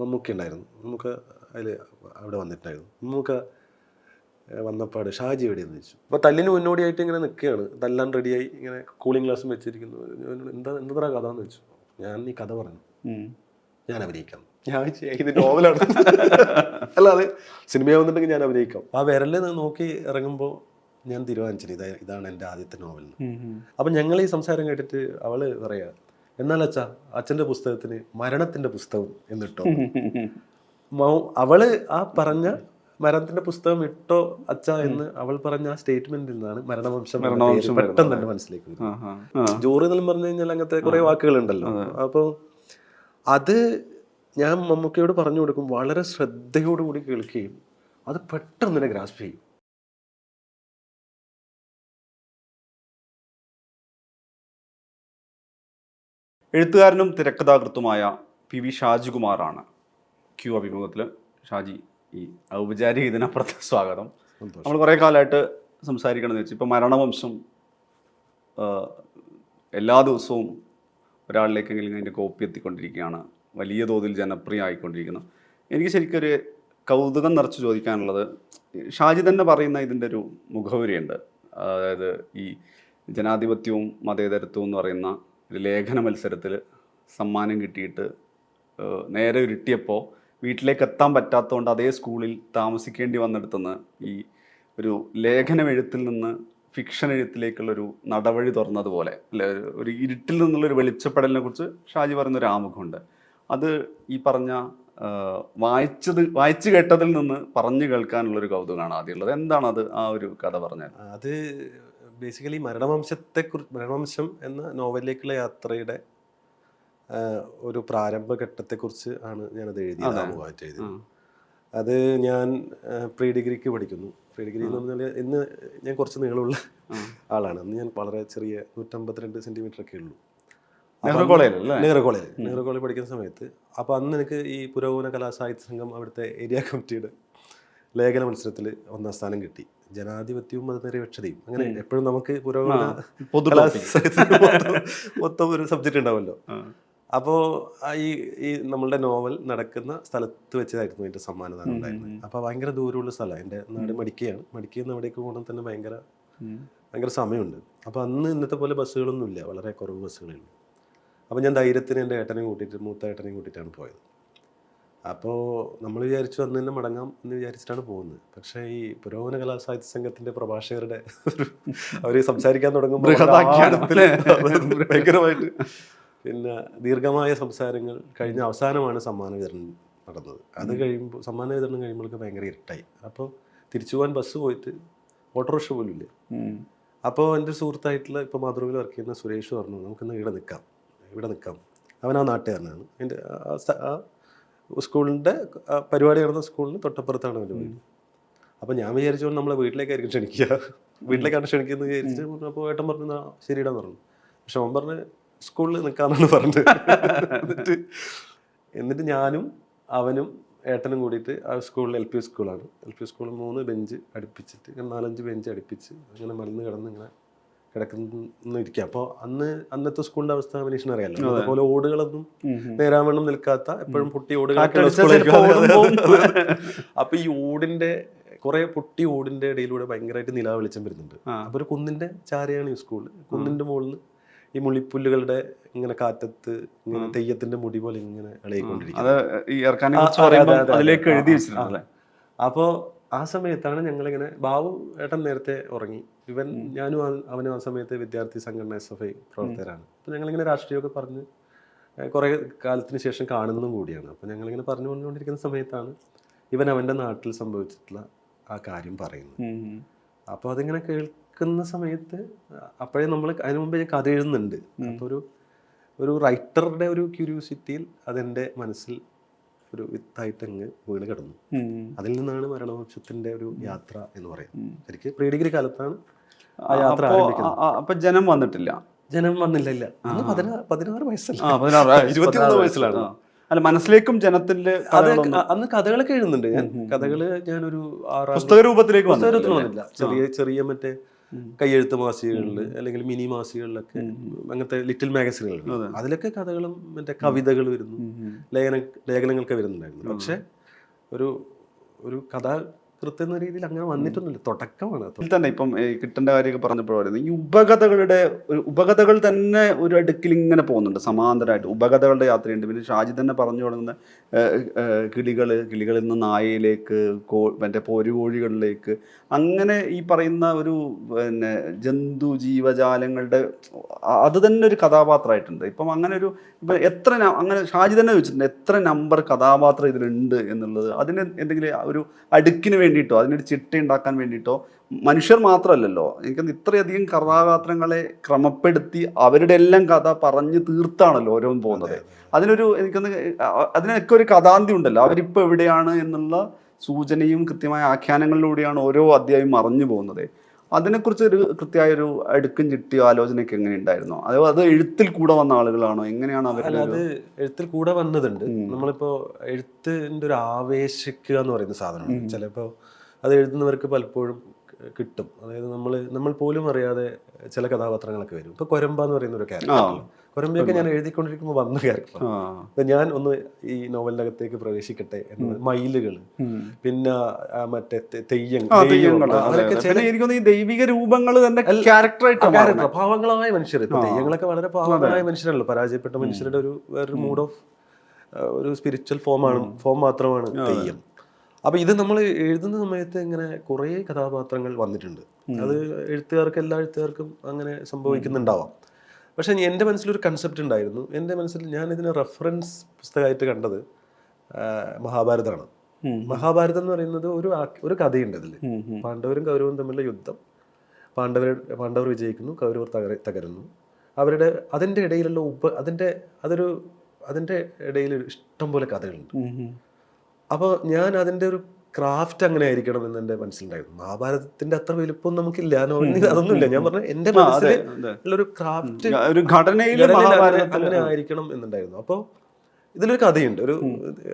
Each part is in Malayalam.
മമ്മൂക്ക ഉണ്ടായിരുന്നു. നമുക്ക് അതിൽ അവിടെ വന്നിട്ടുണ്ടായിരുന്നു. മമ്മൂക്ക വന്നപ്പാട് ഷാജി എവിടെയെന്ന് ചോദിച്ചു. അപ്പോൾ തല്ലിന് മുന്നോടിയായിട്ട് ഇങ്ങനെ നിൽക്കുകയാണ്. തല്ലാൻ റെഡിയായി ഇങ്ങനെ കൂളിംഗ് ഗ്ലാസും വെച്ചിരിക്കുന്നു. എന്താ എന്താ കഥ എന്ന് വെച്ചു ഞാൻ ഈ കഥ പറഞ്ഞു. ഞാൻ അഭിനയിക്കാം. ഞാൻ ഇത് നോവലാണ് അല്ലാതെ സിനിമയാവുന്നുണ്ടെങ്കിൽ ഞാൻ അഭിനയിക്കാം. ആ വിരലിൽ നോക്കി ഇറങ്ങുമ്പോൾ ഞാൻ തീരുമാനിച്ചത് ഇതാണ് എന്റെ ആദ്യത്തെ നോവൽ. അപ്പം ഞങ്ങൾ ഈ സംസാരം കേട്ടിട്ട് അവൾ പറയാ എന്നാൽ അച്ഛാ അച്ഛന്റെ പുസ്തകത്തിന് മരണത്തിന്റെ പുസ്തകം എന്നിട്ടോ? മൗ- അവൾ ആ പറഞ്ഞ മരണത്തിന്റെ പുസ്തകം ഇട്ടോ അച്ഛ എന്ന് അവൾ പറഞ്ഞ ആ സ്റ്റേറ്റ്മെന്റിൽ നിന്നാണ് മരണവംശം പെട്ടെന്ന് തന്നെ മനസ്സിലേക്ക്. ജോറി എന്നെല്ലാം പറഞ്ഞു കഴിഞ്ഞാൽ അങ്ങനത്തെ കുറെ വാക്കുകളുണ്ടല്ലോ. അപ്പോൾ അത് ഞാൻ മമ്മൂക്കയോട് പറഞ്ഞു കൊടുക്കും വളരെ ശ്രദ്ധയോടുകൂടി കേൾക്കുകയും അത് പെട്ടെന്ന് തന്നെ ഗ്രാസ്പ് ചെയ്യും. എഴുത്തുകാരനും തിരക്കഥാകൃത്തുമായ പി വി ഷാജികുമാറാണ്. ക്യൂ അഭിമുഖത്തിൽ ഷാജി ഈ ഔപചാരിക ഇതിനപ്പുറത്ത് സ്വാഗതം. നമ്മൾ കുറേ കാലമായിട്ട് സംസാരിക്കണമെന്ന് വെച്ചാൽ ഇപ്പോൾ മരണവംശം എല്ലാ ദിവസവും ഒരാളിലേക്കെങ്കിലും അതിന്റെ കോപ്പി എത്തിക്കൊണ്ടിരിക്കുകയാണ്. വലിയ തോതിൽ ജനപ്രിയ ആയിക്കൊണ്ടിരിക്കുന്നു എനിക്ക് ശരിക്കൊരു കൗതുകം നിറച്ച് ചോദിക്കാനുള്ളത് ഷാജി തന്നെ പറയുന്ന ഇതിന്റെ ഒരു മുഖവുരയുണ്ട്. അതായത് ഈ ജനാധിപത്യവും മതേതരത്വവും എന്ന് പറയുന്ന ഒരു ലേഖന മത്സരത്തിൽ സമ്മാനം കിട്ടിയിട്ട് നേരെ ഉരുട്ടിയപ്പോൾ വീട്ടിലേക്ക് എത്താൻ പറ്റാത്തതുകൊണ്ട് അതേ സ്കൂളിൽ താമസിക്കേണ്ടി വന്നെടുത്തുനിന്ന് ഈ ഒരു ലേഖനം എഴുത്തിൽ നിന്ന് ഫിക്ഷൻ എഴുത്തിലേക്കുള്ളൊരു നടവഴി തുറന്നതുപോലെ അല്ലെ ഒരു- ഇരുട്ടിൽ നിന്നുള്ളൊരു വെളിച്ചപ്പെടലിനെ കുറിച്ച് ഷാജി പറയുന്നൊരു ആമുഖമുണ്ട്. അത് ഈ പറഞ്ഞ വായിച്ചത് വായിച്ചു കേട്ടതിൽ നിന്ന് പറഞ്ഞു കേൾക്കാനുള്ളൊരു കൗതുകമാണ് ആദ്യമുള്ളത് എന്താണ് അത് ആ ഒരു കഥ പറഞ്ഞത് അത് ബേസിക്കലി മരണവംശത്തെ മരണവംശം എന്ന നോവലിലേക്കുള്ള യാത്രയുടെ ഒരു പ്രാരംഭഘട്ടത്തെക്കുറിച്ച് ആണ് ഞാനത് എഴുതിയത്. ആമുഖമായിട്ട് എഴുതി അത് ഞാൻ പ്രീ ഡിഗ്രിക്ക് പഠിക്കുന്നു. പ്രീ ഡിഗ്രി എന്ന് പറഞ്ഞാൽ ഇന്ന് ഞാൻ കുറച്ച് നീളമുള്ള ആളാണ്. അന്ന് ഞാൻ വളരെ ചെറിയ നൂറ്റമ്പത്തിരണ്ട് സെന്റിമീറ്റർ ഒക്കെ ഉള്ളൂ Nehru college Nehru college Nehru college പഠിക്കുന്ന സമയത്ത്. അപ്പോൾ അന്ന് എനിക്ക് ഈ പുരോഗമന കലാസാഹിത്യ സംഘം അവിടുത്തെ ഏരിയ കമ്മിറ്റിയുടെ ലേഖന മത്സരത്തിൽ ഒന്നാം സ്ഥാനം കിട്ടി. ജനാധിപത്യവും മതനിരപേക്ഷതയും അങ്ങനെ എപ്പോഴും നമുക്ക് പുരോഗമന മൊത്തം ഒരു സബ്ജക്റ്റ് ഉണ്ടാവുമല്ലോ. അപ്പോ അപ്പോൾ ഈ ഈ നമ്മളുടെ നോവൽ നടക്കുന്ന സ്ഥലത്ത് വെച്ചതായിരുന്നു എന്റെ സമ്മാനദാനം ഉണ്ടായിരുന്നത്. അപ്പോൾ ഭയങ്കര ദൂരമുള്ള സ്ഥലമാണ് എന്റെ നാട് മടിക്കയാണ്. മടിക്കയിൽ നിന്ന് അവിടേക്ക് പോകണം തന്നെ ഭയങ്കര. ഭയങ്കര സമയമുണ്ട്. അപ്പോൾ അന്ന് ഇന്നത്തെ പോലെ ബസ്സുകളൊന്നുമില്ല. വളരെ കുറവ് ബസ്സുകളേ ഉള്ളൂ അപ്പോൾ ഞാൻ ധൈര്യത്തിന് എന്റെ ഏട്ടനെയും കൂട്ടിയിട്ട് മൂത്ത ഏട്ടനെയും കൂട്ടിയിട്ടാണ് പോയത്. അപ്പോൾ നമ്മൾ വിചാരിച്ചു അന്ന് തന്നെ മടങ്ങാം എന്ന് വിചാരിച്ചിട്ടാണ് പോകുന്നത്. പക്ഷേ ഈ പുരോഗമന കലാസാഹിത്യ സംഘത്തിന്റെ പ്രഭാഷകരുടെ ഒരു അവർ സംസാരിക്കാൻ തുടങ്ങുമ്പോൾ ഭയങ്കരമായിട്ട് പിന്നെ ദീർഘമായ സംസാരങ്ങൾ കഴിഞ്ഞ അവസാനമാണ് സമ്മാന വിതരണം നടന്നത്. അത് കഴിയുമ്പോൾ സമ്മാന വിതരണം കഴിയുമ്പോഴേക്ക് ഭയങ്കര ഇരുട്ടായി. അപ്പോൾ തിരിച്ചു പോകാൻ ബസ് പോയിട്ട് ഓട്ടോറിക്ഷ പോലും ഇല്ല. അപ്പോൾ എന്റെ സുഹൃത്തായിട്ടുള്ള ഇപ്പോൾ മാതൃവിൽ വർക്ക് ചെയ്യുന്ന സുരേഷ് പറഞ്ഞു നമുക്കിന്ന് ഇവിടെ നിൽക്കാം ഇവിടെ നിൽക്കാം. അവൻ ആ നാട്ടുകാരനാണ്. എന്റെ ആ സ്കൂളിന്റെ പരിപാടി നടന്ന സ്കൂളിന് തൊട്ടപ്പുറത്താണ് അവന്റെ വീട്. അപ്പം ഞാൻ വിചാരിച്ചുകൊണ്ട് നമ്മളെ വീട്ടിലേക്കായിരിക്കും ക്ഷണിക്കുക. വീട്ടിലേക്കാണ് ക്ഷണിക്കുന്നത് വിചാരിച്ച് അപ്പോൾ ഏട്ടൻ പറഞ്ഞു "എന്നാ ശരിയിടാന്ന് പറഞ്ഞു. പക്ഷെ അവൻ പറഞ്ഞ് സ്കൂളിൽ നിൽക്കാന്നാണ് പറഞ്ഞത് എന്നിട്ട് എന്നിട്ട് ഞാനും അവനും ഏട്ടനും കൂടിയിട്ട് ആ സ്കൂളിൽ എൽ പി സ്കൂളാണ്. എൽ പി സ്കൂളിൽ മൂന്ന് ബെഞ്ച് അടുപ്പിച്ചിട്ട് നാലഞ്ച് ബെഞ്ച് അടുപ്പിച്ച് അങ്ങനെ മലന്ന് കിടന്ന് ഇങ്ങനെ കിടക്കുന്ന ഇരിക്കുക അപ്പോൾ അന്ന് അന്നത്തെ സ്കൂളിന്റെ അവസ്ഥ മനുഷ്യന് അറിയാലോ. അതുപോലെ ഓടുകളൊന്നും നേരാൻ നേരാവണ്ണം നിൽക്കാത്ത എപ്പോഴും പൊട്ടി ഓടുകളൊക്കെ അപ്പൊ ഈ ഓടിന്റെ കുറെ പൊട്ടി ഓടിന്റെ ഇടയിലൂടെ ഭയങ്കരമായിട്ട് നിലാ വെളിച്ചം വരുന്നുണ്ട്. അപ്പൊ ഒരു കുന്നിന്റെ ചാരയാണ് ഈ സ്കൂൾ കുന്നിന്റെ മുകളിൽ ഈ മുളിപ്പുല്ലുകളുടെ ഇങ്ങനെ കാറ്റത്ത് ഇങ്ങനെ തെയ്യത്തിന്റെ മുടി പോലെ ഇങ്ങനെ ഇളകിക്കൊണ്ടിരിക്കും ഇറക്കാനെ ആ, സമയത്താണ് ഞങ്ങളിങ്ങനെ ബാബു ഏട്ടൻ നേരത്തെ ഉറങ്ങി. ഇവൻ ഞാനും അവനും ആ സമയത്ത് വിദ്യാർത്ഥി സംഘടന എസ് എഫ് ഐ പ്രവർത്തകരാണ്. അപ്പോൾ ഞങ്ങളിങ്ങനെ രാഷ്ട്രീയമൊക്കെ പറഞ്ഞ് കുറേ കാലത്തിന് ശേഷം കാണുന്നതും കൂടിയാണ്. അപ്പോൾ ഞങ്ങളിങ്ങനെ പറഞ്ഞു കൊണ്ടുകൊണ്ടിരിക്കുന്ന സമയത്താണ് ഇവൻ അവന്റെ നാട്ടിൽ സംഭവിച്ചിട്ടുള്ള ആ കാര്യം പറയുന്നത്. അപ്പോൾ അതിങ്ങനെ കേൾക്കുന്ന സമയത്ത് അപ്പോഴേ നമ്മൾ അതിനു മുമ്പേ ഞാൻ കഥ എഴുതുന്നുണ്ട്. അപ്പോൾ ഒരു ഒരു റൈറ്ററുടെ ഒരു ക്യൂരിയോസിറ്റിയിൽ അതെന്റെ മനസ്സിൽ ഒരു വിത്തായിട്ട് അങ്ങ് വീണ് കിടന്നു. അതിൽ നിന്നാണ് മരണവംശത്തിന്റെ ഒരു യാത്ര എന്ന് പറയുന്നത്. ശരിക്കും പ്രീ ഡിഗ്രി കാലത്താണ് ആ യാത്ര അപ്പൊ ജനം വന്നിട്ടില്ല. ജനം വന്നില്ല ഇല്ല പതിനാറ് വയസ്സല്ല? ഇരുപത്തിമൂന്ന് വയസ്സിലാണ്. അല്ല മനസ്സിലേക്കും ജനത്തിന്റെ അന്ന് കഥകളൊക്കെ എഴുതുന്നുണ്ട് ഞാൻ. കഥകൾ ഞാനൊരു പുസ്തക രൂപത്തിലേക്ക് പുസ്തക രൂപത്തിൽ വന്നില്ല ചെറിയ ചെറിയ മറ്റേ കയ്യെഴുത്ത് മാസികകളിൽ അല്ലെങ്കിൽ മിനി മാസികകളിലൊക്കെ അങ്ങനത്തെ ലിറ്റിൽ മാഗസിനുകൾ അതിലൊക്കെ കഥകളും മറ്റേ കവിതകൾ വരുന്നു. ലേഖന ലേഖനങ്ങളൊക്കെ വരുന്നുണ്ടായിരുന്നു. പക്ഷെ ഒരു ഒരു കഥാകൃത്ത് എന്ന രീതിയിൽ അങ്ങനെ വന്നിട്ടൊന്നുമില്ല. തുടക്കമാണ്. ഇതിൽ തന്നെ ഇപ്പം കിട്ടേണ്ട കാര്യമൊക്കെ പറഞ്ഞപ്പോൾ ഈ ഉപകഥകളുടെ ഒരു ഉപകഥകൾ തന്നെ ഒരു അടുക്കിൽ ഇങ്ങനെ പോകുന്നുണ്ട് സമാന്തരമായിട്ട്. ഉപകഥകളുടെ യാത്രയുണ്ട്. പിന്നെ ഷാജി തന്നെ പറഞ്ഞു തുടങ്ങുന്ന കിളികൾ കിളികളിൽ നിന്ന് നായയിലേക്ക് കോ മറ്റേ പോരുകോഴികളിലേക്ക് അങ്ങനെ ഈ പറയുന്ന ഒരു പിന്നെ ജന്തു ജീവജാലങ്ങളുടെ അത് തന്നെ ഒരു കഥാപാത്രമായിട്ടുണ്ട്. ഇപ്പം അങ്ങനെ ഒരു ഇപ്പം എത്ര അങ്ങനെ ഷാജി തന്നെ ചോദിച്ചിട്ടുണ്ട് എത്ര നമ്പർ കഥാപാത്രം ഇതിലുണ്ട് എന്നുള്ളത്. അതിന് എന്തെങ്കിലും ഒരു അടുക്കിന് വേണ്ടിയിട്ടോ അതിനൊരു ചിട്ട ഉണ്ടാക്കാൻ വേണ്ടിയിട്ടോ മനുഷ്യർ മാത്രമല്ലല്ലോ. എനിക്ക് ഇത്രയധികം കഥാപാത്രങ്ങളെ ക്രമപ്പെടുത്തി അവരുടെ എല്ലാം കഥ പറഞ്ഞ് തീർത്താണല്ലോ ഓരോന്നും പോകുന്നത്. അതിനൊരു എനിക്കൊന്ന് അതിനൊക്കെ ഒരു കഥാന്തി ഉണ്ടല്ലോ. അവരിപ്പോൾ എവിടെയാണ് എന്നുള്ള സൂചനയും കൃത്യമായ ആഖ്യാനങ്ങളിലൂടെയാണ് ഓരോ അധ്യായം മറഞ്ഞു പോകുന്നത്. അതിനെക്കുറിച്ച് ഒരു കൃത്യമായ ഒരു അടുക്കും ചിട്ടിയോ ആലോചനയൊക്കെ എങ്ങനെ ഉണ്ടായിരുന്നു അതോ അത് എഴുത്തിൽ കൂടെ വന്ന ആളുകളാണോ? എങ്ങനെയാണ് അവർ അത് എഴുത്തിൽ കൂടെ വന്നതുണ്ട്. നമ്മളിപ്പോ എഴുത്തിന്റെ ഒരു ആവേശിക്കുക എന്ന് പറയുന്ന സാധനമാണ്. ചിലപ്പോൾ അത് എഴുതുന്നവർക്ക് പലപ്പോഴും കിട്ടും. അതായത് നമ്മൾ നമ്മൾ പോലും അറിയാതെ ചില കഥാപാത്രങ്ങളൊക്കെ വരും. ഇപ്പൊ കൊരമ്പ എന്ന് പറയുന്ന ഒരു ക്യാരക്ടർ കൊരമ്പയൊക്കെ ഞാൻ എഴുതിക്കൊണ്ടിരിക്കുമ്പോൾ വന്ന കാര്യം ഞാൻ ഒന്ന് ഈ നോവലിനകത്തേക്ക് പ്രവേശിക്കട്ടെ എന്ന് മയിലുകൾ പിന്നെ മറ്റേ തെയ്യം ഈ ദൈവിക രൂപങ്ങൾ തന്നെ ക്യാരക്ടറായിട്ട് പാവങ്ങളായ മനുഷ്യർ തെയ്യങ്ങളൊക്കെ വളരെ പാവങ്ങളായ മനുഷ്യരല്ലോ? പരാജയപ്പെട്ട മനുഷ്യരുടെ ഒരു വേറൊരു മൂഡ് ഓഫ് ഒരു സ്പിരിച്വൽ ഫോമാണ് ഫോം മാത്രമാണ് തെയ്യം. അപ്പൊ ഇത് നമ്മൾ എഴുതുന്ന സമയത്ത് ഇങ്ങനെ കുറേ കഥാപാത്രങ്ങൾ വന്നിട്ടുണ്ട്. അത് എഴുത്തുകാർക്ക് എല്ലാ എഴുത്തുകാർക്കും അങ്ങനെ സംഭവിക്കുന്നുണ്ടാവാം. പക്ഷെ എന്റെ മനസ്സിലൊരു കൺസെപ്റ്റ് ഉണ്ടായിരുന്നു. എന്റെ മനസ്സിൽ ഞാൻ ഇതിന് റെഫറൻസ് പുസ്തകമായിട്ട് കണ്ടത് മഹാഭാരതമാണ്. മഹാഭാരതം എന്ന് പറയുന്നത് ഒരു ഒരു കഥയുണ്ട് അതിൽ പാണ്ഡവരും കൗരവും തമ്മിലുള്ള യുദ്ധം. പാണ്ഡവർ പാണ്ഡവർ വിജയിക്കുന്നു കൗരവർ തകര തകരുന്നു. അവരുടെ അതിന്റെ ഇടയിലുള്ള ഉപ അതിന്റെ അതൊരു അതിന്റെ ഇടയിൽ ഇഷ്ടം പോലെ കഥകളുണ്ട് അപ്പോൾ ഞാൻ അതിന്റെ ഒരു ക്രാഫ്റ്റ് അങ്ങനെ ആയിരിക്കണം എന്ന് എന്റെ മനസ്സിലുണ്ടായിരുന്നു. മഹാഭാരതത്തിന്റെ അത്ര വലുപ്പം നമുക്കില്ല. അതൊന്നുമില്ല. ഞാൻ പറഞ്ഞു എന്റെ മനസ്സിലൊരു ക്രാഫ്റ്റ് ഒരു ഘടനയിൽ അങ്ങനെ- ആയിരിക്കണം എന്നുണ്ടായിരുന്നു. അപ്പോൾ ഇതിലൊരു കഥയുണ്ട്. ഒരു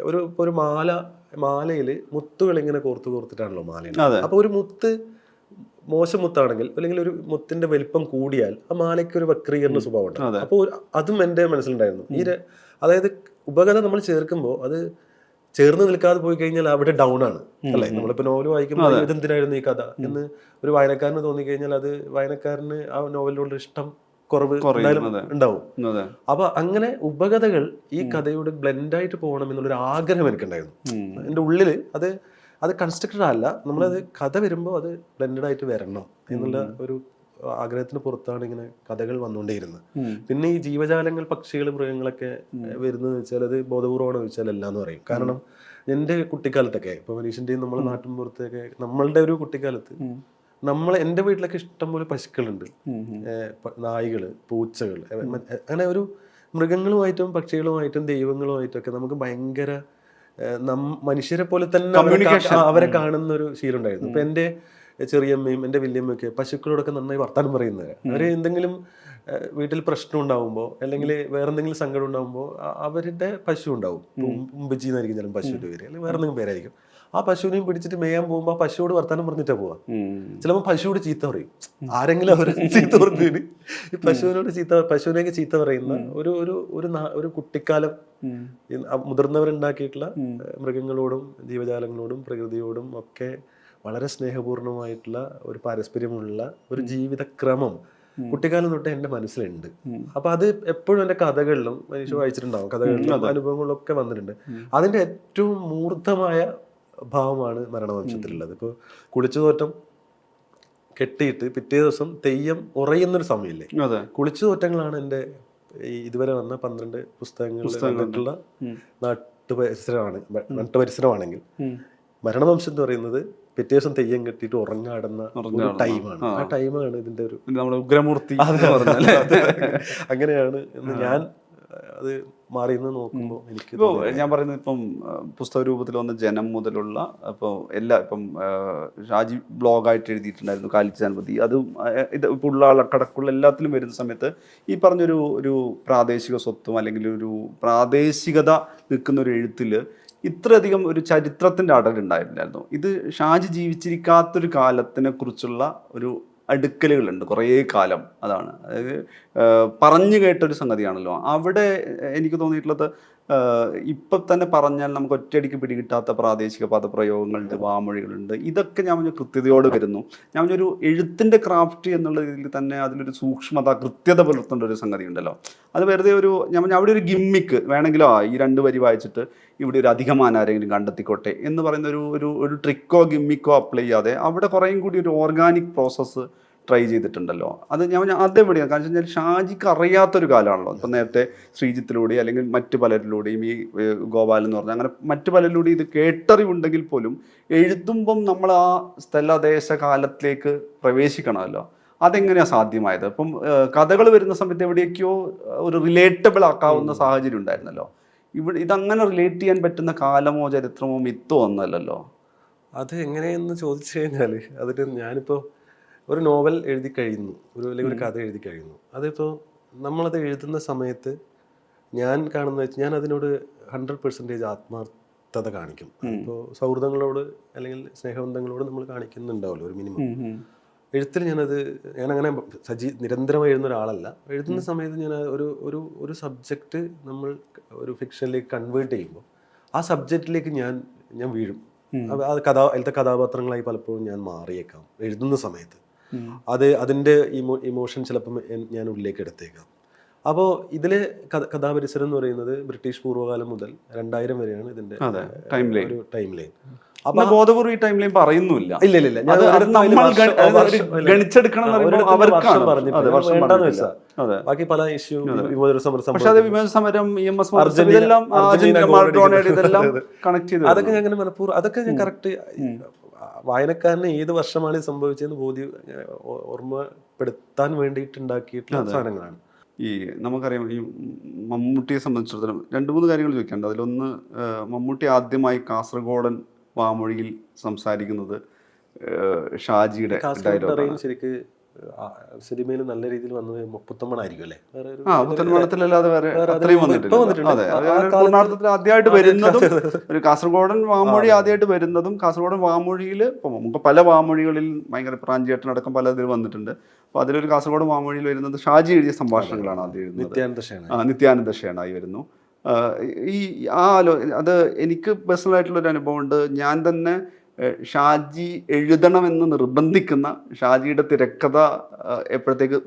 ഒരു ഇപ്പൊ ഒരു മാല മാലയിൽ മുത്തുകൾ ഇങ്ങനെ കോർത്ത് കോർത്തിട്ടാണല്ലോ മാല. അപ്പോൾ ഒരു മുത്ത് മോശം മുത്താണെങ്കിൽ അല്ലെങ്കിൽ ഒരു മുത്തിന്റെ വലിപ്പം കൂടിയാൽ ആ മാലയ്ക്ക് ഒരു വക്രീകരണ സ്വഭാവം ഉണ്ട് അപ്പോൾ അതും എന്റെ മനസ്സിലുണ്ടായിരുന്നു. ഈ അതായത് ഉപകഥ നമ്മൾ ചേർക്കുമ്പോൾ അത് ചേർന്ന് നിൽക്കാതെ പോയി കഴിഞ്ഞാൽ അവിടെ ഡൗൺ ആണ് അല്ലേ? നമ്മളിപ്പോ നോവൽ വായിക്കുമ്പോൾ ഇതെന്തിനായിരുന്നു ഈ കഥ? എന്ന് ഒരു വായനക്കാരന് തോന്നിക്കഴിഞ്ഞാൽ അത് വായനക്കാരന് ആ നോവലിനോട് ഇഷ്ടം കുറവ് ഉണ്ടാവും. അപ്പൊ അങ്ങനെ ഉപകഥകൾ ഈ കഥയോട് ബ്ലെൻഡ് ആയിട്ട് പോകണം എന്നുള്ളൊരു ആഗ്രഹം എനിക്കുണ്ടായിരുന്നു. എന്റെ ഉള്ളിൽ അത് അത് കൺസ്ട്രക്റ്റഡ് അല്ല. നമ്മളത് കഥ വരുമ്പോൾ അത് ബ്ലെൻഡഡ് ആയിട്ട് വരണം എന്നുള്ള ഒരു ആഗ്രഹത്തിന് പുറത്താണ് ഇങ്ങനെ കഥകൾ വന്നുകൊണ്ടേയിരുന്നത്. പിന്നെ ഈ ജീവജാലങ്ങൾ പക്ഷികൾ മൃഗങ്ങളൊക്കെ വരുന്നത് വെച്ചാൽ അത് ബോധപൂർവമാണെന്ന് വെച്ചാൽ അല്ല എന്ന് പറയും കാരണം എന്റെ കുട്ടിക്കാലത്തൊക്കെ ഇപ്പൊ മനീഷിന്റെയും നമ്മളെ നാട്ടിൻ പുറത്തൊക്കെ നമ്മളുടെ ഒരു കുട്ടിക്കാലത്ത് നമ്മൾ എന്റെ വീട്ടിലൊക്കെ ഇഷ്ടംപോലെ പശുക്കളുണ്ട് നായികൾ പൂച്ചകൾ അങ്ങനെ ഒരു മൃഗങ്ങളുമായിട്ടും പക്ഷികളുമായിട്ടും ദൈവങ്ങളുമായിട്ടും ഒക്കെ നമുക്ക് ഭയങ്കര മനുഷ്യരെ പോലെ തന്നെ അവരെ കാണുന്ന ഒരു ശീലം ഉണ്ടായിരുന്നു ഇപ്പൊ എന്റെ ചെറിയമ്മയും എന്റെ വല്യമ്മയൊക്കെ പശുക്കളോടൊക്കെ നന്നായി വർത്താനം പറയുന്നത് അവർ എന്തെങ്കിലും വീട്ടിൽ പ്രശ്നം ഉണ്ടാകുമ്പോൾ അല്ലെങ്കിൽ വേറെ എന്തെങ്കിലും സങ്കടം ഉണ്ടാകുമ്പോൾ അവരുടെ പശു ഉണ്ടാവും. ഉമ്പജി എന്നായിരിക്കും ചിലപ്പോൾ പശുവിന്റെ പേര്. അല്ലെങ്കിൽ വേറെ എന്തെങ്കിലും പേരായിരിക്കും. ആ പശുവിനെയും പിടിച്ചിട്ട് മേയാൻ പോകുമ്പോൾ ആ പശുവോട് വർത്താനം പറഞ്ഞിട്ടാ പോവാ. ചിലപ്പോൾ പശുവോട് ചീത്ത പറയും. ആരെങ്കിലും അവർ ചീത്ത പറഞ്ഞതിന് ഈ പശുവിനോട് ചീത്ത പശുവിനെയൊക്കെ ചീത്ത പറയുന്ന ഒരു ഒരു ഒരു ഒരു കുട്ടിക്കാലം മുതിർന്നവരുണ്ടാക്കിയിട്ടുള്ള മൃഗങ്ങളോടും ജീവജാലങ്ങളോടും പ്രകൃതിയോടും ഒക്കെ വളരെ സ്നേഹപൂർണമായിട്ടുള്ള ഒരു പാരസ്പര്യമുള്ള ഒരു ജീവിതക്രമം കുട്ടിക്കാലം തൊട്ട് എന്റെ മനസ്സിലുണ്ട്. അപ്പൊ അത് എപ്പോഴും എന്റെ കഥകളിലും മനുഷ്യ വായിച്ചിട്ടുണ്ടാവും. കഥകളിലും അനുഭവങ്ങളും ഒക്കെ വന്നിട്ടുണ്ട്. അതിന്റെ ഏറ്റവും മൂർദ്ധമായ ഭാവമാണ് മരണവംശത്തിലുള്ളത്. ഇപ്പോൾ കുളിച്ചു തോറ്റം കെട്ടിയിട്ട് പിറ്റേ ദിവസം തെയ്യം ഉറയുന്നൊരു സമയമില്ലേ? കുളിച്ചു തോറ്റങ്ങളാണ് എന്റെ ഇതുവരെ വന്ന പന്ത്രണ്ട് പുസ്തകങ്ങളിൽ വന്നിട്ടുള്ള നാട്ടുപരിസരമാണ് നാട്ടുപരിസരമാണെങ്കിൽ. മരണവംശം എന്ന് പറയുന്നത് പിറ്റേ ദിവസം തെയ്യം കെട്ടിയിട്ട് ഉറങ്ങാടുന്ന ഒരു ടൈമാണ്. ആ. ടൈമാണ് ഇതിന്റെ ഒരു നമ്മുടെ ഉഗ്രമൂർത്തി അങ്ങനെയാണ് എന്ന് ഞാൻ അത് മാറിയെന്ന് നോക്കുമ്പോൾ എനിക്ക് ഇപ്പോൾ ഞാൻ പറയുന്നത് ഇപ്പം പുസ്തക രൂപത്തിൽ വന്ന ജനം മുതലുള്ള ഇപ്പോൾ എല്ലാ ഇപ്പം ഷാജി ബ്ലോഗായിട്ട് എഴുതിയിട്ടുണ്ടായിരുന്നു കാലിച്ചാൻപതി അതും ഇത് ഇപ്പോൾ ഉള്ള ആളക്കടക്കുള്ള എല്ലാത്തിലും വരുന്ന സമയത്ത് ഈ പറഞ്ഞൊരു ഒരു പ്രാദേശിക സ്വത്വം അല്ലെങ്കിൽ ഒരു പ്രാദേശികത നിൽക്കുന്ന ഒരു എഴുത്തിൽ ഇത്രയധികം ഒരു ചരിത്രത്തിന്റെ അടലുണ്ടായിരുന്നായിരുന്നു ഇത് ഷാജി ജീവിച്ചിരിക്കാത്തൊരു കാലത്തിനെ കുറിച്ചുള്ള ഒരു അടുക്കലുകളുണ്ട്. കുറേ കാലം അതാണ്. അതായത് പറഞ്ഞു കേട്ടൊരു സംഗതിയാണല്ലോ. അവിടെ എനിക്ക് തോന്നിയിട്ടുള്ളത് ഇപ്പം തന്നെ പറഞ്ഞാൽ നമുക്ക് ഒറ്റയടിക്ക് പിടികിട്ടാത്ത പ്രാദേശിക പദപ്രയോഗങ്ങളുണ്ട് വാമൊഴികളുണ്ട്. ഇതൊക്കെ ഞാൻ പറഞ്ഞ കൃത്യതയോട് വരുന്നു. ഞാൻ പറഞ്ഞൊരു എഴുത്തിന്റെ ക്രാഫ്റ്റ് എന്നുള്ള രീതിയിൽ തന്നെ അതിലൊരു സൂക്ഷ്മത കൃത്യത പുലർത്തേണ്ട ഒരു സംഗതി ഉണ്ടല്ലോ അത് വെറുതെ ഒരു ഞാൻ പറഞ്ഞ അവിടെ ഒരു ഗിമ്മിക്ക് വേണമെങ്കിലോ ഈ രണ്ട് വരി വായിച്ചിട്ട് ഇവിടെ ഒരു അധികമാൻ ആരെങ്കിലും കണ്ടെത്തിക്കോട്ടെ എന്ന് പറയുന്ന ഒരു ഒരു ഒരു ട്രിക്കോ ഗിമ്മിക്കോ അപ്ലൈ ചെയ്യാതെ അവിടെ കുറേയും കൂടി ഒരു ഓർഗാനിക് പ്രോസസ്സ് ട്രൈ ചെയ്തിട്ടുണ്ടല്ലോ. അത് ഞാൻ അതെവിടെയാണ്? കാരണം വെച്ച് കഴിഞ്ഞാൽ ഷാജിക്ക് അറിയാത്തൊരു കാലമാണല്ലോ. ഇപ്പം നേരത്തെ ശ്രീജിത്തിലൂടെ അല്ലെങ്കിൽ മറ്റു പലരിലൂടെയും ഈ ഗോപാലൻ എന്ന് പറഞ്ഞാൽ അങ്ങനെ മറ്റു പലരിലൂടെ ഇത് കേട്ടറിവുണ്ടെങ്കിൽ പോലും എഴുതുമ്പം നമ്മൾ ആ സ്ഥലദേശ കാലത്തിലേക്ക് പ്രവേശിക്കണമല്ലോ. അതെങ്ങനെയാണ് സാധ്യമായത്? ഇപ്പം കഥകൾ വരുന്ന സമയത്ത് എവിടേക്കോ ഒരു റിലേറ്റബിൾ ആക്കാവുന്ന സാഹചര്യം ഉണ്ടായിരുന്നല്ലോ. ഇവിടെ ഇതങ്ങനെ റിലേറ്റ് ചെയ്യാൻ പറ്റുന്ന കാലമോ ചരിത്രമോ മിത്തോ ഒന്നല്ലല്ലോ അത് എങ്ങനെയെന്ന് ചോദിച്ചു കഴിഞ്ഞാൽ അതിന് ഞാനിപ്പോൾ ഒരു നോവൽ എഴുതി കഴിയുന്നു. ഒരു അല്ലെങ്കിൽ ഒരു കഥ എഴുതി കഴിയുന്നു. അതിപ്പോൾ നമ്മളത് എഴുതുന്ന സമയത്ത് ഞാൻ കാണുന്ന വെച്ച് ഞാൻ അതിനോട് ഹൺഡ്രഡ് പെർസെന്റേജ് ആത്മാർത്ഥത കാണിക്കും. ഇപ്പോൾ സൗഹൃദങ്ങളോട് അല്ലെങ്കിൽ സ്നേഹബന്ധങ്ങളോട് നമ്മൾ കാണിക്കുന്നുണ്ടാവുമല്ലോ ഒരു മിനിമം എഴുത്തിൽ ഞാനത് ഞാനങ്ങനെ സജീ നിരന്തരമായി എഴുതുന്ന ഒരാളല്ല. എഴുതുന്ന സമയത്ത് ഞാൻ ഒരു ഒരു ഒരു സബ്ജക്റ്റ് നമ്മൾ ഒരു ഫിക്ഷനിലേക്ക് കൺവേർട്ട് ചെയ്യുമ്പോൾ ആ സബ്ജക്റ്റിലേക്ക് ഞാൻ ഞാൻ വീഴും. അത് കഥ അതിലത്തെ കഥാപാത്രങ്ങളായി പലപ്പോഴും ഞാൻ മാറിയേക്കാം എഴുതുന്ന സമയത്ത്. അത് അതിന്റെ ഇമോ ഇമോഷൻ ചിലപ്പം ഞാൻ ഉള്ളിലേക്ക് എടുത്തേക്കാം. അപ്പോൾ ഇതിലെ കഥാപരിസരം എന്ന് പറയുന്നത് ബ്രിട്ടീഷ് പൂർവകാലം മുതൽ രണ്ടായിരം വരെയാണ് ഇതിന്റെ ഒരു ടൈം ലൈൻ ബോധപൂർവം ഈ ടൈമിലും പറയുന്നില്ല ഇല്ല ഇല്ല. ഗണിച്ചെടുക്കണം. ബാക്കി പല ഇഷ്യൂ വിമോചന സമരം പക്ഷെ അത് വിമോചന സമരം ഇ എം എസ് ഇതെല്ലാം കണക്ട് ചെയ്ത് അതൊക്കെ ഞാൻ അങ്ങനെ മനഃപൂർവം അതൊക്കെ ഞാൻ കറക്റ്റ് വായനക്കാരന് ഏത് വർഷമാണ് സംഭവിച്ചതെന്ന് ബോധ്യം ഓർമ്മപ്പെടുത്താൻ വേണ്ടിയിട്ട് ഉണ്ടാക്കിയിട്ടുള്ള സാധനങ്ങളാണ്. ഈ നമുക്കറിയാം ഈ മമ്മൂട്ടിയെ സംബന്ധിച്ചിടത്തോളം രണ്ട് മൂന്ന് കാര്യങ്ങൾ ചോദിക്കാനുണ്ട്. അതിലൊന്ന് മമ്മൂട്ടി ആദ്യമായി കാസർഗോഡൻ വാമൊഴിയിൽ സംസാരിക്കുന്നത് ഷാജിയുടെ ഡയലോഗാണ് ശരിക്ക് സിനിമയിൽ നല്ല രീതിയിൽ വന്നത് മുപ്പത്തൊമ്പണായിരിക്കും അല്ലേ? വേറെ ആ അത്രയും വന്നിട്ടില്ല. അതെ പൂർണാർത്ഥത്തിൽ ആദ്യമായിട്ട് വരുന്നതും ഒരു കാസർഗോഡൻ വാമൊഴി ആദ്യമായിട്ട് വരുന്നതും കാസർഗോഡൻ വാമൊഴിയിൽ ഇപ്പം നമുക്ക് പല വാമൊഴികളിൽ ഭയങ്കര പ്രാഞ്ചിയേട്ടനടക്കം പല ഇതിൽ വന്നിട്ടുണ്ട്. അപ്പോൾ അതിലൊരു കാസർഗോഡ് വാമൊഴിയിൽ വരുന്നത് ഷാജി എഴുതിയ സംഭാഷണങ്ങളാണ് ആദ്യം എഴുതുന്നത്. നിത്യാനന്ദ ഷേണായി വരുന്നു. ഈ ആ ആലോ അത് എനിക്ക് പേഴ്സണൽ ആയിട്ടുള്ള ഒരു അനുഭവം ഉണ്ട് ഞാൻ തന്നെ ഷാജി എഴുതണമെന്ന് നിർബന്ധിക്കുന്ന ഷാജിയുടെ തിരക്കഥ എപ്പോഴത്തേക്ക്